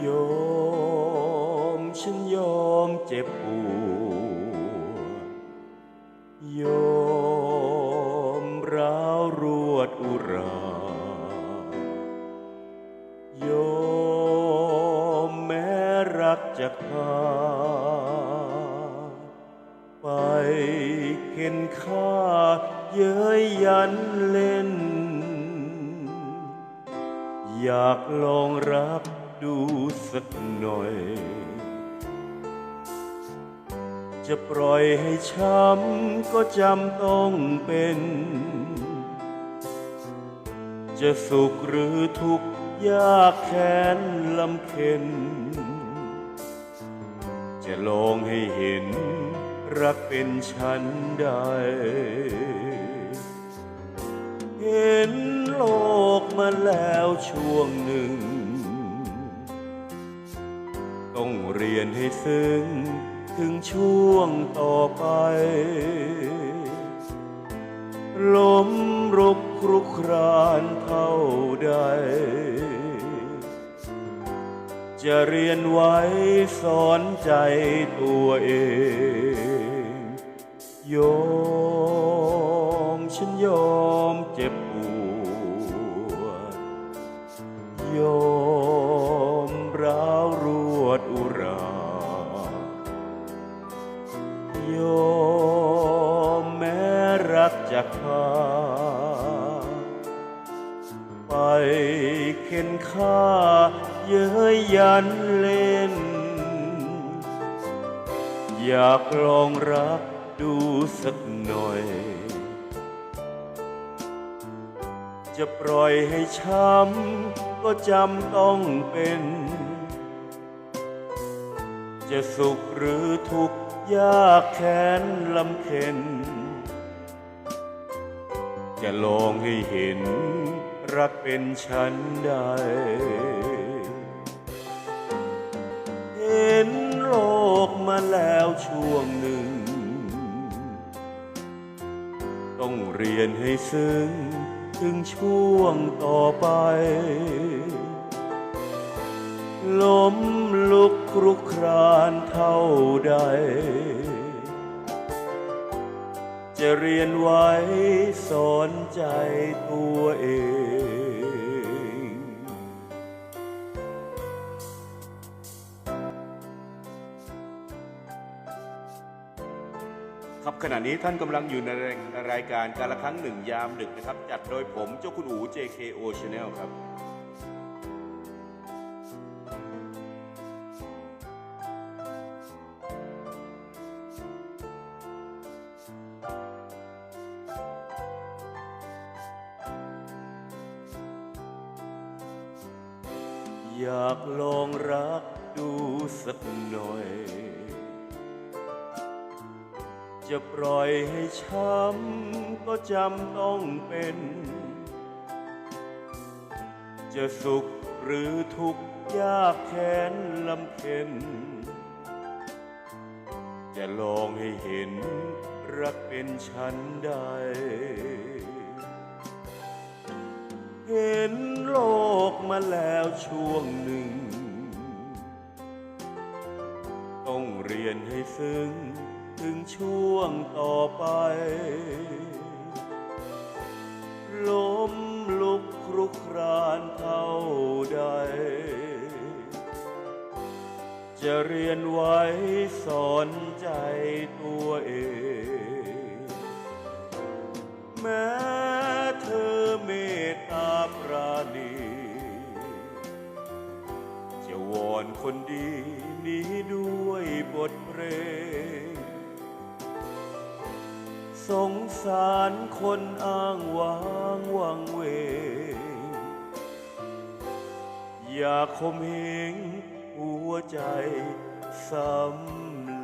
โยมฉันยอมเจ็บปวดโยมร้าวรวดอุราโยมแม้รักจะขาไปเข็นค่าเย้ยยันเล่น อยากลองรับ ดูสักหน่อย จะปล่อยให้ช้ำก็จำต้องเป็น จะสุขหรือทุกข์ยากแค้นลำเค็น จะลองให้เห็นรักเป็นฉันได้ เห็นโลกมาแล้วช่วงหนึ่ง เรียนให้ซึ้งถึงช่วงต่อไป ล้มรุกครุกครานเท่าใด จะเรียนไว้สอนใจตัวเอง โยมฉันยอมเจ็บปวด รักจะขาไปเข็นค่าเย้ยยันเล่น อยากลองรักดูสักหน่อย จะปล่อยให้ช้ำก็จำต้องเป็น จะสุขหรือทุกข์ยากแค้นลำเค็น จะลองให้เห็นรักเป็นฉันได้ เห็นโลกมาแล้วช่วงหนึ่ง ต้องเรียนให้ซึ้งถึงช่วงต่อไป ล้มลุกครุกครานเท่าใด จะเรียนไว้สอนใจตัวเองครับขณะนี้ท่านกำลังอยู่ในรายการการละครั้งหนึ่งยามดึกนะครับ จัดโดยผมเจ้าคุณอู JKO Channel ครับ อยากลองรักดูสักหน่อย จะปล่อยให้ช้ำก็จำต้องเป็น จะสุขหรือทุกข์ยากแค้นลำเค็นจะลองให้เห็นรักเป็นฉันได้ เห็นโลกมาแล้วช่วงหนึ่ง ต้องเรียนให้ซึ้งถึงช่วงต่อไป ล้มลุกครุกครานเท่าใด จะเรียนไว้สอนใจตัวเอง แม้ อนคนดีนี้ด้วยบทเพลง สงสารคนอ้างว้างวังเวง อย่าคมเหงหัวใจซ้ำ